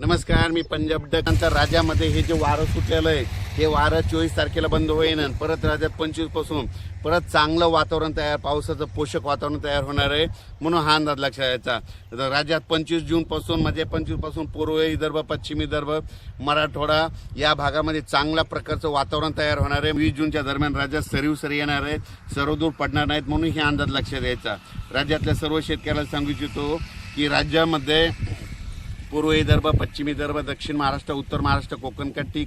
नमस्कार मी पंजाब डकांचा राज्यामध्ये हे जे वारं सुटलेलं आहे हे वारं चोवीस तारखेला बंद होईन परत राज्यात पंचवीसपासून परत चांगलं वातावरण तयार पावसाचं पोषक वातावरण तयार होणार आहे म्हणून हा अंदाज लक्षात यायचा. राज्यात पंचवीस जूनपासून म्हणजे पंचवीसपासून पूर्व विदर्भ पश्चिम विदर्भ मराठवाडा या भागामध्ये चांगल्या प्रकारचं वातावरण तयार होणार आहे. वीस जूनच्या दरम्यान राज्यात सरीव सरी येणार आहेत सर्वदूर पडणार नाहीत म्हणून हे अंदाज लक्षात यायचा. राज्यातल्या सर्व शेतकऱ्याला सांगू इच्छितो की राज्यामध्ये पूर्व विदर्भ पश्चिम विदर्भ दक्षिण महाराष्ट्र उत्तर महाराष्ट्र कोकणपट्टी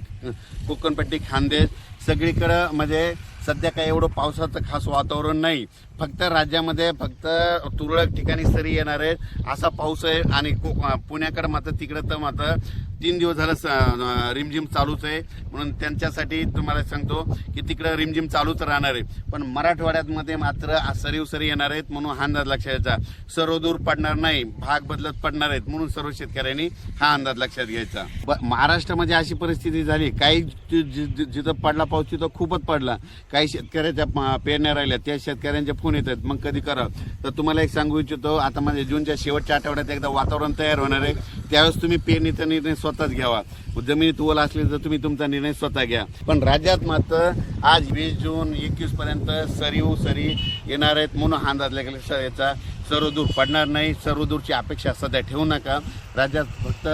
कोकणपट्टी खानदेश. सगळीकडं म्हणजे सध्या काही एवढं पावसाचं खास वातावरण नाही. फक्त राज्यामध्ये फक्त तुरळक ठिकाणी सरी येणार आहे असा पाऊस आहे आणि को- पुण्याकडं मात्र तिकडं तर मात्र तीन दिवस झालं स- रिमझिम चालूच आहे. म्हणून त्यांच्यासाठी तुम्हाला सांगतो की तिकडं रिमझिम चालूच राहणार आहे. पण मराठवाड्यामध्ये मात्र सरीवसरी येणार आहेत म्हणून हा अंदाज लक्षात घ्यायचा. सर्वदूर पडणार नाही भाग बदलत पडणार आहेत म्हणून सर्व शेतकऱ्यांनी हा अंदाज लक्षात घ्यायचा. ब- महाराष्ट्रामध्ये अशी परिस्थिती झाली काही जि- जिथं पडला पाऊस तिथं खूपच पडला. काही शेतकऱ्याच्या पेरण्या राहिल्या त्या शेतकऱ्यांचे फोन येतात मग कधी करा? तर तुम्हाला एक सांगू इच्छितो आता म्हणजे जूनच्या शेवटच्या आठवड्यात एकदा वातावरण तयार होणार आहे. त्यावेळेस तुम्ही पेरणीचा निर्णय स्वतःच घ्यावा. जमिनीत ओल असली तर तुम्ही तुमचा निर्णय स्वतः घ्या. पण राज्यात मात्र आज वीस जून एकवीस पर्यंत सरीव सरी येणार आहेत म्हणून हा अंदाज लागला. याचा सर्वदूर पडणार नाही. सर्वदूरची अपेक्षा सध्या ठेवू नका. राज्यात फक्त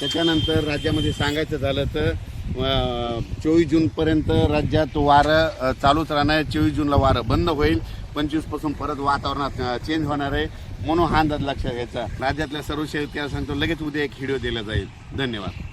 त्याच्यानंतर राज्यामध्ये सांगायचं झालं तर चोवीस जूनपर्यंत राज्यात वारं चालूच राहणार. आहे चोवीस जूनला वारं बंद होईल. पंचवीसपासून परत वातावरणात चेंज होणार आहे. म्हणून हा अंदाज लक्षात घ्यायचा. राज्यातल्या सर्व शेतकऱ्यांना सांगतो लगेच उद्या एक व्हिडिओ दिला जाईल. धन्यवाद.